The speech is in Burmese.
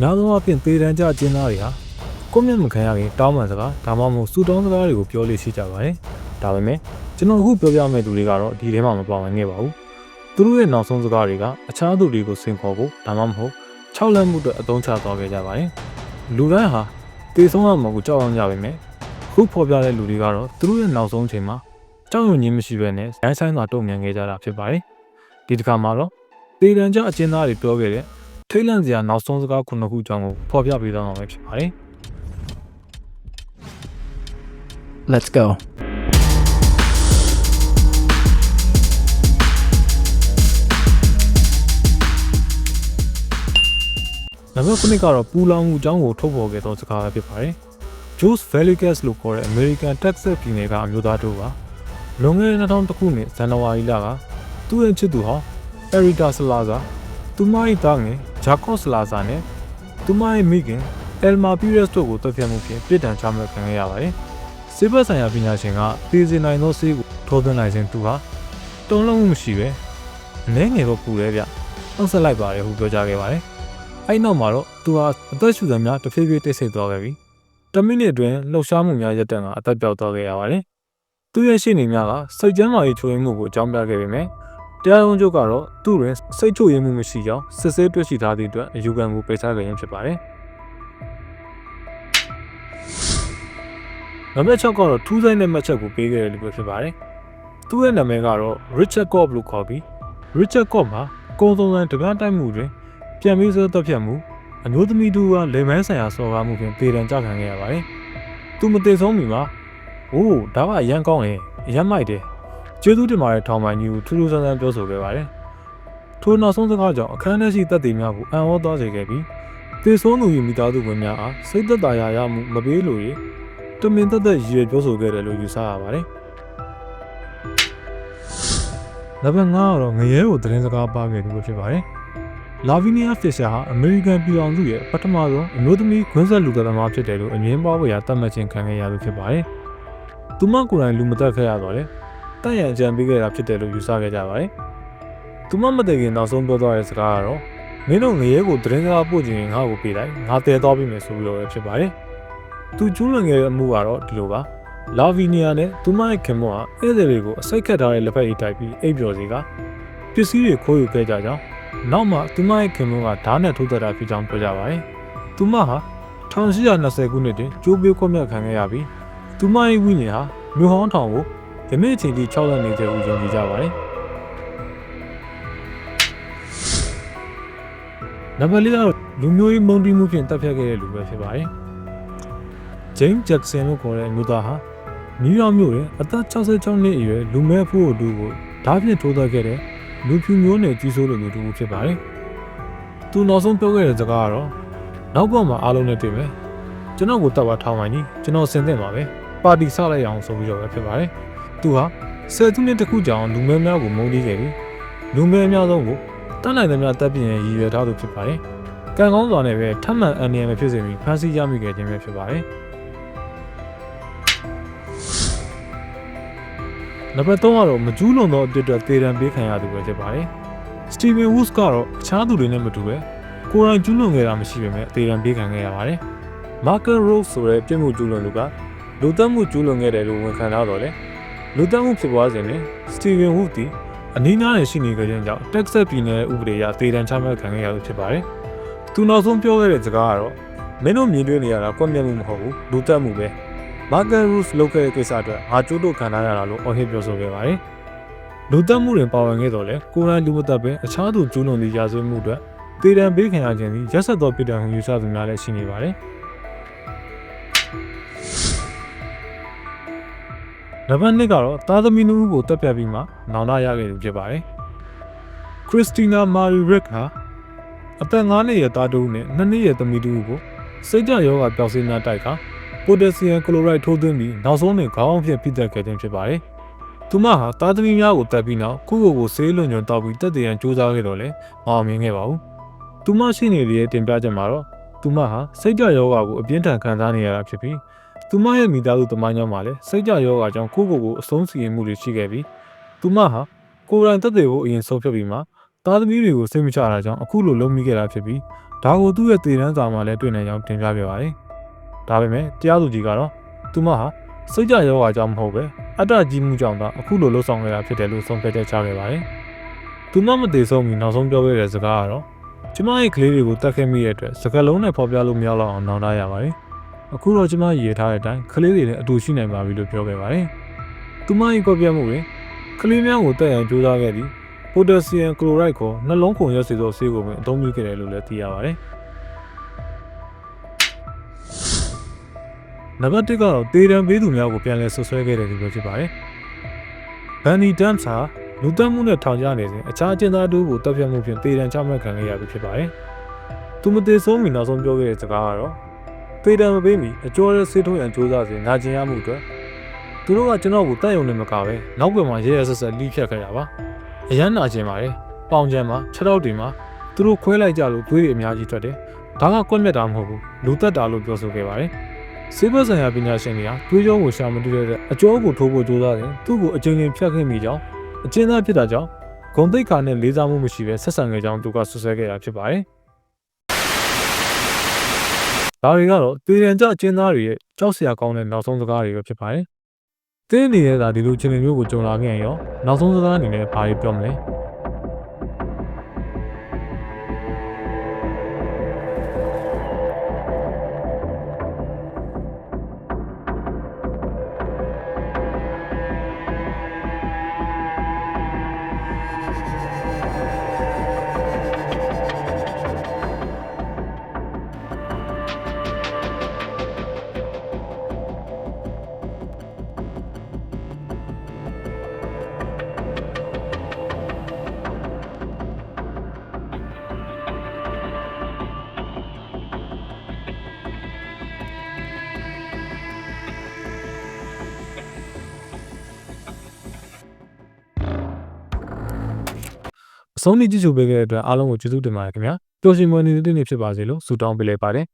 များသောအားဖြင့်သေတံကြအကျဉ်းသားတွေဟာကိုယ့်မျက်မခံရခင်တောင်းပန်စကားဒါမှမဟုတ်စူတောင်းစကားတွေကိုပြောလို့ရှိကြပါတယ်။ဒါပေမဲ့ကျွန်တော်အခုပြောပြမယ့်သူတွေကတော့ဒီထဲမှာမပါဝင်ခဲ့ပါဘူး။သူတို့ရဲ့နောက်ဆုံးစကားတွေကအခြားသူတွေကိုစင်ခေါ်ဖို့ဒါမှမဟုတ်ခြောက်လန့်မှုအတွက်အသုံးချသွားခဲ့ကြပါတယ်။လူတိုင်းဟာတေဆုံးရမှာကိုကြောက်အောင်ကြပါမယ်။အခုဖော်ပြတဲ့လူတွေကတော့သူတို့ရဲ့နောက်ဆုံးအချိန်မှာကြောက်ရွံ့ခြင်းမရှိဘဲနဲ့ရိုင်းဆိုင်စွာတုံ့ပြန်ခဲ့ကြတာဖြစ်ပါတယ်။ဒီတစ်ခါမှာတော့သေတံကြအကျဉ်းသားတွေပြောခဲ့တဲ့ ထိတ်လန့်စရာနောက်ဆုံးစကားခုနှစ်ခုအကြောင်းကိုဖော်ပြပေးသွားမှာပဲဖြစ်ပါတယ် Let's go. နံပါတ်9ကတော့ပူလောင်မှုအကြောင်းကိုထုတ်ဖော်ခဲ့သောစကားပဲဖြစ်ပါတယ်။ Jose Velasquez လို့ခေါ်တဲ့ American Texas ပြည်နယ်ကအမျိုးသားတို့ကလွန်ခဲ့တဲ့2000ခုနှစ်ဇန်နဝါရီလကသူ့ရဲ့ချစ်သူဟော Erika Salazar သူမ၏သားငယ် Jacob Salazar နဲ့သူမ၏မိခင် Elma Perez တို့ကိုတပ်ဖြတ်မှုဖြင့်ပြည်တံချမှတ်ခံခဲ့ရပါတယ်။စစ်ဘက်ဆိုင်ရာပညာရှင်ကပြည်စင်နိုင်သောဆေးကိုထိုးသွင်းလိုက်ခြင်းသူဟာတုံ့လုံးမှုမရှိပဲအနေငယ်တော့ပူတယ်ဗျ။နှုတ်ဆက်လိုက်ပါတယ်ဟုပြောကြားခဲ့ပါတယ်။အဲ့နောက်မှာတော့သူဟာအသက်ရှူစံများတဖြည်းဖြည်းတိတ်ဆိတ်သွားခဲ့ပြီ။တမိနစ်အတွင်းလှုပ်ရှားမှုများရပ်တန့်ကအသက်ပြောက်သွားခဲ့ရပါတယ်။သူ့ရဲ့ရှေ့နေများကစိတ်ကြမ်းမာရေးချိုးယွင်းမှုကိုအကြောင်းပြခဲ့ပေမဲ့ တရားရုံးချုပ်ကတော့သူ့တွင်စိတ်ချို့ယွင်းမှုမရှိကြောင်းစစ်ဆေးတွေ့ရှိထားသည့်အတွက်အယူခံကိုပယ်ချခဲ့ရင်းဖြစ်ပါတယ်။နံပါတ်6ကတော့ထူးဆိုင်တဲ့မှတ်ချက်ကိုပေးခဲ့တယ်လို့ပဲဖြစ်ပါတယ်။သူ့ရဲ့နာမည်ကတော့ Richard Cobb လို့ခေါ်ပြီး Richard Cobb မှာကုံစုံစံတပန်းတိုက်မှုတွင်ပြန်ပြီးဆိုတပ်ဖြတ်မှုအမျိုးသမီးတူကလေမိုင်းဆိုင်ရာစော်ကားမှုဖြင့်ပေတံကြခံခဲ့ရပါတယ်။သူမသေးဆုံးမီမှာအိုးဒါကအရန်ကောင်းတယ်အရန်မိုက်တယ် ကျေးဇူးတင်ပါတယ်ထောင်ပိုင်ကြီးကိုထူးထူးဆန်းဆန်းပြောဆိုခဲ့ပါတယ်။ထိုနောက်ဆုံးစကားကြောင့်အခမ်းအနားရှိတပ်တွေများကိုအံ့ဩသွားစေခဲ့ပြီးသေဆုံးသူ၏မိသားစုဝင်များအားစိတ်သက်သာရာရမှုမပေးလို့ရတမင်သက်သက်ရည်ရွယ်ပြောဆိုခဲ့တယ်လို့ယူဆရပါတယ်။နံပါတ်5ကတော့ငရဲကိုသတင်းစကားပါခဲ့သူပဲဖြစ်ပါတယ်။လာဗီနီယာဖစ်ရှာဟာအမေရိကန်ပြည်အောင်စုရဲ့ပထမဆုံးအမျိုးသမီးခွင့်ဆက်လူသက်သမားဖြစ်တယ်လို့အငင်းပွားဖွယ်ရာသတ်မှတ်ခြင်းခံခဲ့ရသူဖြစ်ပါတယ်။သူမကိုယ်တိုင်လူမသက်ခဲ့ရတော့လေ တန့်ရန်အကြံပေးခဲ့တာဖြစ်တယ်လို့ယူဆခဲ့ကြပါတယ်။သူမမတည်ခင်နောက်ဆုံးပြောသွားတဲ့စကားကတော့မင်းတို့ငရဲကိုသတင်းစကားပို့ခြင်းငါ့ကိုပေးလိုက်ငါတည်သွားပြီမယ်ဆိုပြီးတော့ပဲဖြစ်ပါတယ်။သူကျူးလွန်ခဲ့တဲ့အမှုကတော့ဒီလိုပါ။လာဗီနီယာနဲ့သူမရဲ့ခင်မွန်းဟာဧည့်သည်တွေကိုအစိတ်ခတ်ထားတဲ့လက်ဖက်ရည်တိုက်ပြီးအိပ်ပျော်စီကပစ္စည်းတွေခိုးယူခဲ့ကြကြောင်းနောက်မှသူမရဲ့ခင်မွန်းကဓာတ်နဲ့ထိုးသက်တာဖြစ်ကြောင်းပြောကြပါတယ်။သူမဟာ1820ခုနှစ်တွင်ကျိုးပေးခွင့်မြတ်ခံခဲ့ရပြီးသူမရဲ့ဝိညာဉ်ဟာမြို့ဟောင်းထောင်ကို ယနေ့အချိန်ထိ6လက်နေသေးဟုယုံကြည်ကြပါတယ်။နံပါတ်၄ကတော့လူမျိုးရေးမုန်းတီးမှုဖြင့်တပ်ဖြတ်ခဲ့တဲ့လူပဲဖြစ်ပါတယ်။ James Jackson လို့ခေါ်တဲ့မြို့သားဟာနယူးယောက်မြို့တွင်အသက်66နှစ်အရွယ်လူမဲဖို့အတူကိုဓာတ်ဖြင့်ထိုးသက်ခဲ့တဲ့လူဖြူမျိုးနယ်ကြီးစိုးလို့လူတူဖြစ်ပါတယ်။သူနောက်ဆုံးပြောခဲ့တဲ့စကားကတော့နောက်ဘက်မှာအားလုံးနဲ့တွေ့မယ်။ကျွန်တော်ကိုတတ်ပါထောင်းပါညီကျွန်တော်ဆင်သင့်ပါပဲ။ပါတီစလိုက်အောင်ဆိုပြီးတော့ပဲဖြစ်ပါတယ်။ သူဟာဆယ်သူနှစ်တခုကြောင်လူမဲများကိုမုန်းတီးခဲ့ပြီးလူမဲအများဆုံးကိုတတ်နိုင်သမျှတပ်ပြင်ရည်ရွယ်ထားသူဖြစ်ပါတယ်။ကံကောင်းစွာနဲ့ပဲထပ်မံအန်နီယံမဖြစ်စေမီဖန်ဆီးရမိခဲ့ခြင်းပဲဖြစ်ပါတယ်။နံပါတ်3ကတော့မကျူးလွန်သောအတစ်အတွက်သေဒဏ်ပေးခံရသူပဲဖြစ်ပါတယ်။ Steven Woods ကတော့အခြားသူတွေနဲ့မတူပဲကိုယ်တိုင်ကျူးလွန်ခဲ့တာမရှိပေမဲ့သေဒဏ်ပေးခံခဲ့ရပါတယ်။ Marker Rose ဆိုတဲ့ပြစ်မှုကျူးလွန်သူကလူသတ်မှုကျူးလွန်ခဲ့တယ်လို့ဝန်ခံထားတော့လေ လူသတ်မှုဖြစ်ပွားစဉ်တွင် Steven Woods သည်အနီးနားတွင်ရှိနေကြခြင်းကြောင့် Texas ပြည်နယ်ဥပဒေအရသေဒဏ်ချမှတ်ခံခဲ့ရသူဖြစ်ပါတယ်။သူနောက်ဆုံးပြောခဲ့တဲ့စကားကတော့မင်းတို့မြင်တွေ့နေရတာကွက်မြက်မှုမဟုတ်ဘူးလူသတ်မှုပဲ။ Marker Rose လုပ်ခဲ့တဲ့ကိစ္စအတွက်ငါကျိုးတို့ခံထားရတာလို့အော်ဟစ်ပြောဆိုခဲ့ပါတယ်။လူသက်မှုတွင်ပါဝင်ခဲ့တော့လေကိုရိုင်းလူမသက်ပဲအခြားသူကျူးလွန်သည့်ရာဇဝတ်မှုအတွက်တေတံပေးခံရခြင်းသည်ရက်ဆက်သောပြည်တံဟုယူဆသူများလည်းရှိနေပါတယ်။ နံပါတ်2ကတော့သားသမီးနှစ်ဦးကိုတပ်ဖြတ်ပြီးမှနောင်တရခဲ့သူဖြစ်ပါတယ်။ခရစ်စတီနာမာရီရစ်ဟာအသက်9နှစ်ရဲ့သားတူနဲ့2နှစ်ရဲ့သမီးတူကိုစိတ်ကြယောဂပျောက်စေးများတိုက်ကပိုတက်ဆီယမ်ကလိုရိုက်ထိုးသွင်းပြီးနောက်ဆုံးတွင်ခေါင်းအောင်ဖြင့်ဖိသက်ခဲ့ခြင်းဖြစ်ပါတယ်။သူမဟာသားသမီးများကိုတပ်ပြီးနောက်ခုခုကိုဆေးလွန်ညွန်တောက်ပြီးတက်တည်ရန်စူးစမ်းခဲ့တော့လေမအောင်မြင်ခဲ့ပါဘူး။သူမရှိနေတဲ့တင်ပြချက်မှာတော့သူမဟာစိတ်ကြယောဂကိုအပြင်းထန်ခံစားနေရတာဖြစ်ပြီး သူမရဲ့မိသားစုတမိုင်းကြောင့်မှလည်းစိတ်ကြယောဂကြောင့်ခုခုကိုအဆုံးစီရင်မှုတွေရှိခဲ့ပြီးသူမဟာကိုယ်တိုင်တက်တဲ့ကိုအရင်ဆုံးဖြတ်ပြီးမှသားသမီးတွေကိုစိတ်မချတာကြောင့်အခုလိုလုံးမိခဲ့တာဖြစ်ပြီးဒါကိုသူ့ရဲ့တည်တန်းစာမှာလည်းတွေ့နိုင်ကြောင်းတင်ပြခဲ့ပါတယ်။ဒါပေမဲ့တရားသူကြီးကတော့သူမဟာစိတ်ကြရောဂါကြောင့်မဟုတ်ပဲအတ္တကြီးမှုကြောင့်သာအခုလိုလှုပ်ဆောင်ခဲ့တာဖြစ်တယ်လို့ဆုံးဖြတ်ချက်ချခဲ့ပါတယ်။သူမမသေးဆုံးပြီးနောက်ဆုံးပြောခဲ့တဲ့စကားကတော့ကျမရဲ့ကလေးတွေကိုတတ်ခဲ့မိတဲ့အတွက်စကားလုံးနဲ့ဖော်ပြလို့မရတော့အောင်နောင်တရပါတယ်။ အခုတော့ကျမရည်ထားတဲ့အတိုင်းကလေးတွေလည်းအတူရှိနိုင်ပါပြီလို့ပြောခဲ့ပါတယ်။သူမရဲ့ကော်ပြမှုတွေကလေးများကိုတက်ရန်ကြိုးစားခဲ့ပြီးပိုတက်ဆီယမ်ကလိုရိုက်ကိုနှလုံးခုန်ရက်စီသောဆေးကိုပင်အသုံးပြုခဲ့တယ်လို့လည်းသိရပါတယ်။နံပါတ်1ကတော့တေတံပေးသူများကိုပြန်လည်ဆွဆွဲခဲ့တယ်လို့ပြောဖြစ်ပါတယ်။ဘန်နီဒမ်စာလူတက်မှုနဲ့ထောင်ချနေစဉ်အခြားအကျဉ်းသားတို့ကိုတပ်ဖြတ်မှုဖြင့်တေတံချမှတ်ခံခဲ့ရပြီဖြစ်ပါတယ်။သူမသေးဆုံးမီနောက်ဆုံးပြောခဲ့တဲ့စကားကတော့ တေတံမပေးမီအကျော်ရဲဆေးထုံးရန်စူးစမ်းစဉ်နာကျင်ရမှုအတွက်သူတို့ကကျွန်တော်ကိုတတ်ယုံနေမကပဲနောက်ွယ်မှာရဲရဲဆက်ဆက်လိဖြတ်ခဲ့တာပါ။အရန်နာကျင်ပါတယ်။ပေါင်ချမ်းမှာခြေထောက်တွေမှာသူတို့ခွဲလိုက်ကြလို့သွေးတွေအများကြီးထွက်တယ်။ဒါကကွက်မြက်တာမဟုတ်ဘူး။လူတက်တာလို့ပြောဆိုခဲ့ပါတယ်။ဆေးဘက်ဆိုင်ရာပညာရှင်တွေကသွေးကြောကိုရှာမတူတဲ့အကျောကိုထိုးဖို့ကြိုးစားတယ်။သူ့ကိုအကျဉ်းချင်းဖြတ်ခဲ့မိကြောင်းအကျဉ်းသားဖြစ်တာကြောင့်ဂုံတိတ်ခါနဲ့လေးစားမှုမရှိဘဲဆက်ဆံခဲ့ကြောင်းသူကဆွဆွဲခဲ့တာဖြစ်ပါတယ်။ ဒါတွေကတော့တေရန်ကြအကျဉ်းသားတွေရဲ့ကြောက်စရာကောင်းတဲ့နောက်ဆုံးစကားတွေပဲဖြစ်ပါတယ်။တင်းနေရတာဒီလိုချင်းမျိုးကိုကြုံလာခဲ့ရင်ရောနောက်ဆုံးစကားအနေနဲ့ဘာတွေပြောမလဲ။ ဆုံးထိကြည့်ရှုပေးခဲ့တဲ့အတွက်အားလုံးကိုကျေးဇူးတင်ပါတယ်ခင်ဗျာပျော်ရွှင်မွေးနေတဲ့နေ့ဖြစ်ပါစေလို့ဆုတောင်းပေးလိုက်ပါတယ်